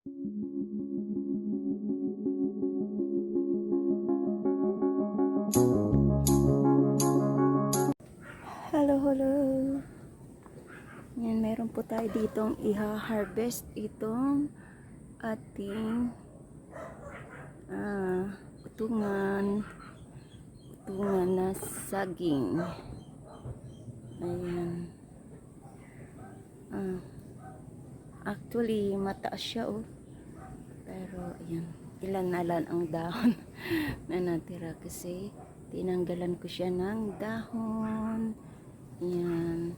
Hello, hello. Yan, meron po tayo ditong iha-harvest itong ating ah, utungan utungan na saging. Ayan. Ah, actually, mataas siya oh. Pero, ayan. Ilan na lang ang dahon na natira kasi tinanggalan ko siya ng dahon. Ayan.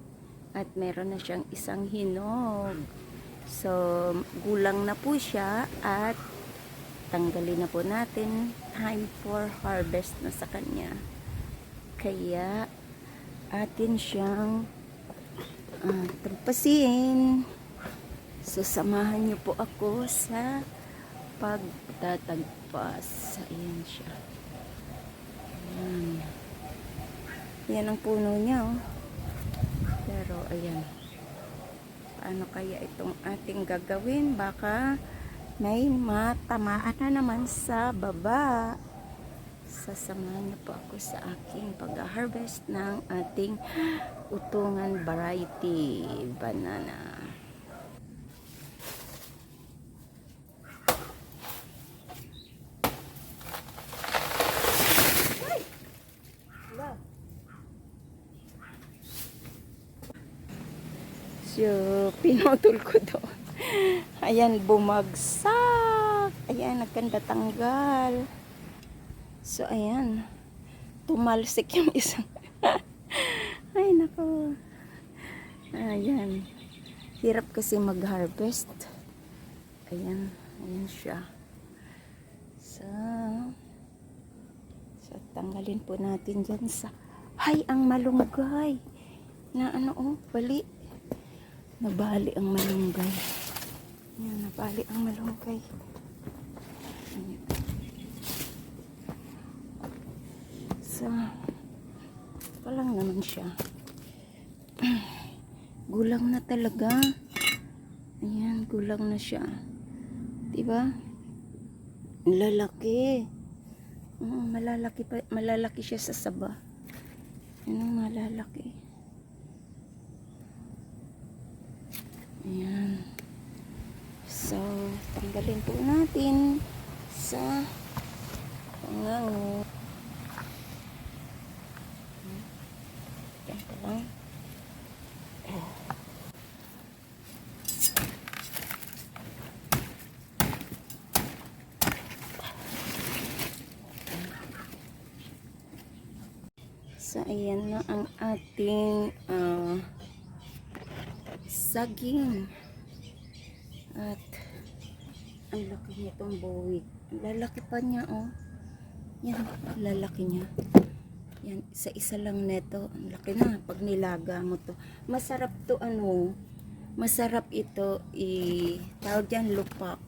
At meron na siyang isang hinog. So, gulang na po siya at tanggalin na po natin. Time for harvest na sa kanya. Kaya, atin siyang uh, tampasin. So, samahan niyo po ako sa pagtatagpas. Ayan siya. Ayan. Yan ang puno niya, oh. Pero, ayan. Paano kaya itong ating gagawin? Baka may matamaan na naman sa baba. Sasamahan niyo po ako sa aking pag-harvest ng ating utungan variety banana. So, pinutol ko doon. Ayan, bumagsak. Ayan, nagkanda tanggal. So, ayan. Tumalsik yung isang. Ay, nako. Ayan. Hirap kasi mag-harvest. Ayan. Ayan siya. So, so, tanggalin po natin dyan sa... Ay, ang malunggay. Na ano, oh, bali. Nabali ang malunggay. Yan, nabali ang malunggay. Ayan. So, pa lang naman siya. Gulang na talaga. Ayan, gulang na siya. Diba? Lalaki. Malalaki pa, malalaki siya sa saba. Yan ang malalaki. Ayan. So, tanggalin po natin sa pangango. Ganito lang. So, ayan na ang ating ah, saging. At ang laki nitong buwig. Lalaki pa niya, oh. Yan, lalaki niya. Yan, isa-isa lang neto. Ang laki na pag nilaga mo to. Masarap to, ano, masarap ito, i, tawag yan, lupak.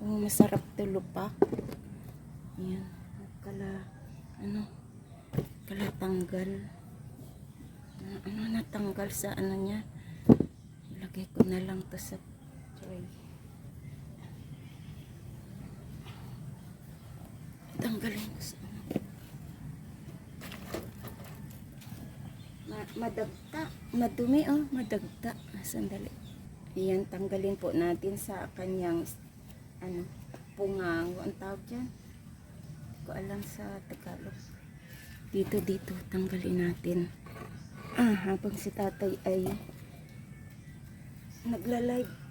Oh, masarap to, lupak. Yan, kala, ano, kala tanggal. Ah, Ano, natanggal sa ano niya. Lagay ko na lang to sa tray. Tanggalin ko sa ano. Ma- madagta. Madumi oh, madagta. Ah, Sandali. Ayan, tanggalin po natin sa kanyang ano, pungango. Ang tawag dyan? Ko alam sa Tagalog. Dito, dito. Tanggalin natin. Ah, habang si tatay ay nagla-live.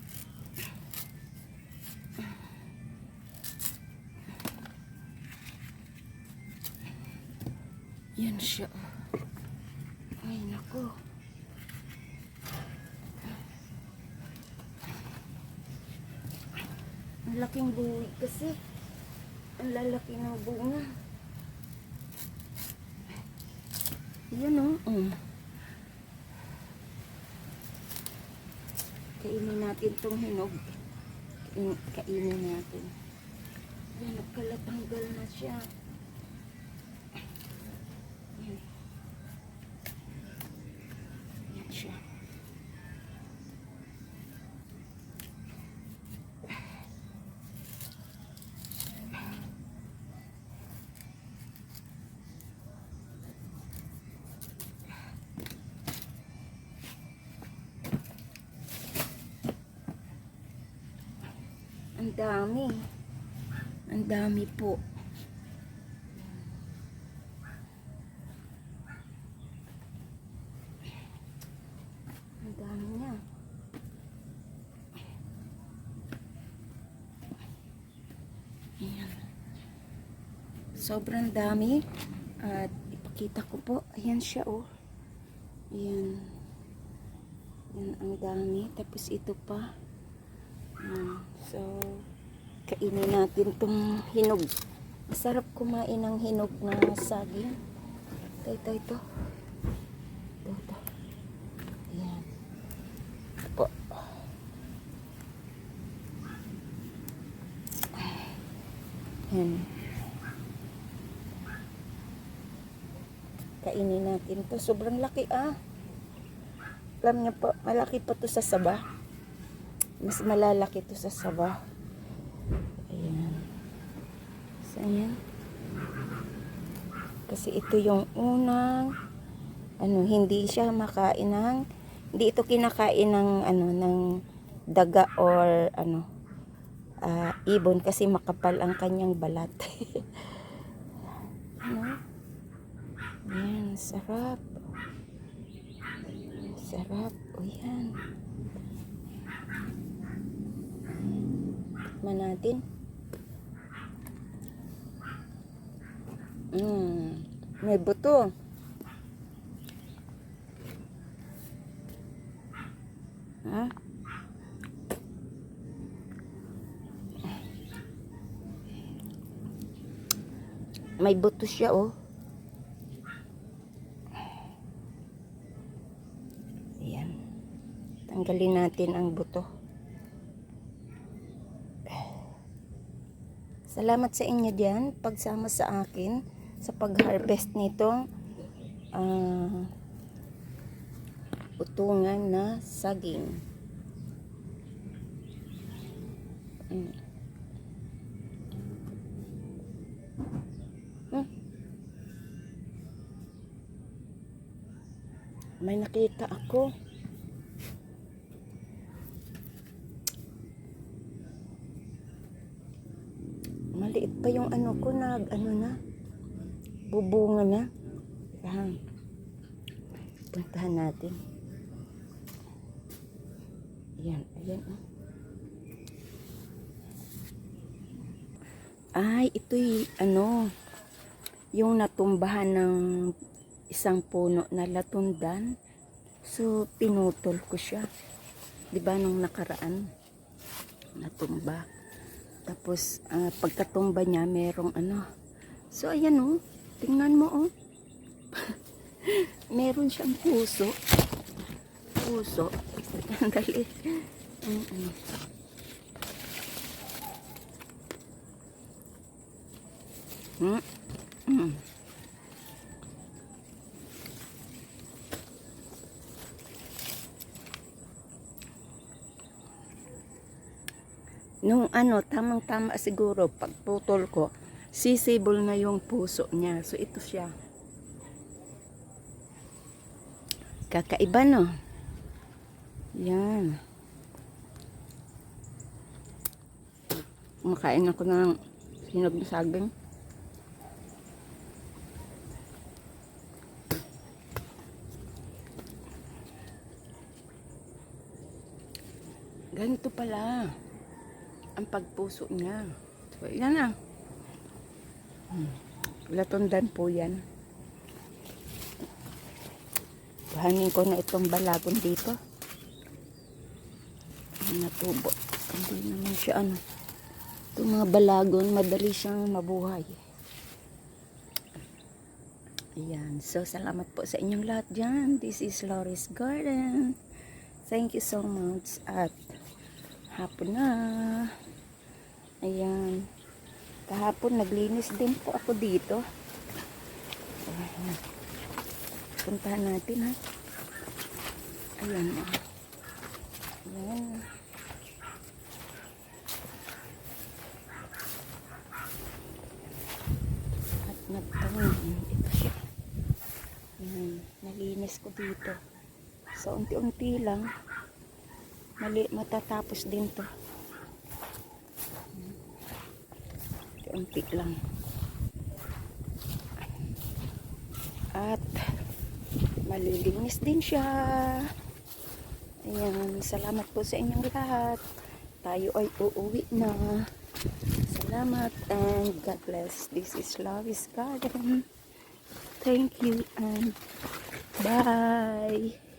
Yan siya. Ay, nako. Ang laking buwig kasi. Ang lalaki ng bunga. Yan o. Oh. Kainin natin tong hinog. Kain- Kainin natin. Yan, nagkalatanggal na siya. Dami. Ang dami po. Ang dami niya. Ayan. Sobrang dami. At ipakita ko po. Ayan siya oh. Ayan. Yan ang dami. Tapos ito pa. So, kainin natin tong hinog. Masarap kumain ng hinog na saging. Ito, ito, ito. Ito, ito. Ayan. Ito po. Ayan. Kainin natin to. Sobrang laki ah. Alam niyo po, malaki pa to sa saba. Mas malalaki to sa saba. Ayan. So, ayan. Kasi ito yung unang ano, hindi siya makain ng hindi ito kinakain ng ano ng daga or ano ah, ibon kasi makapal ang kanyang balat. ano? Ayan, sarap. Sarap. O yan. Tikman natin. Mm, may buto. Ha? May buto siya, oh. Ayan. Tanggalin natin ang buto. Salamat sa inyo diyan pagsama sa akin sa pag-harvest nitong ah, utungan na saging. Mm. May nakita ako. Pa yung ano ko, nag ano na, bubunga na. Ayan. Puntahan natin. Ayan, ayan. oh. Ay, ito'y ano, yung natumbahan ng isang puno na latundan. So, pinutol ko siya. 'Di ba nung nakaraan? Natumba. Tapos, ah, pagkatumba niya, merong ano. So, ayan oh. Tingnan mo oh. Meron siyang puso. Puso. Dali. Mm-mm. Mm. Mm. Nung ano, tamang-tama siguro, pagputol ko, sisibol na yung puso niya. So, ito siya. Kakaiba, no? Yan. Makain ako ng hinog na saging. Ganito pala ang pagpuso niya. So, yan na. Hmm. Latundan po yan. Bahanin ko na itong balagon dito. Natubo. Hindi naman siya ano. Itong mga balagon, madali siyang mabuhay. Ayan. So, salamat po sa inyong lahat dyan. This is Loris Garden. Thank you so much. At hapon na. Kahapon naglinis din po ako dito. Ayan. Puntahan natin ha. Ayan. ah. Ayan. At nagtangin. Ito siya. Ayan. Nalinis ko dito. So, unti-unti lang. Mali, matatapos din to. Kaunti lang. At malilinis din siya. Ayan, salamat po sa inyong lahat. Tayo ay uuwi na. Salamat and God bless. This is Lovis Garden. Thank you and bye.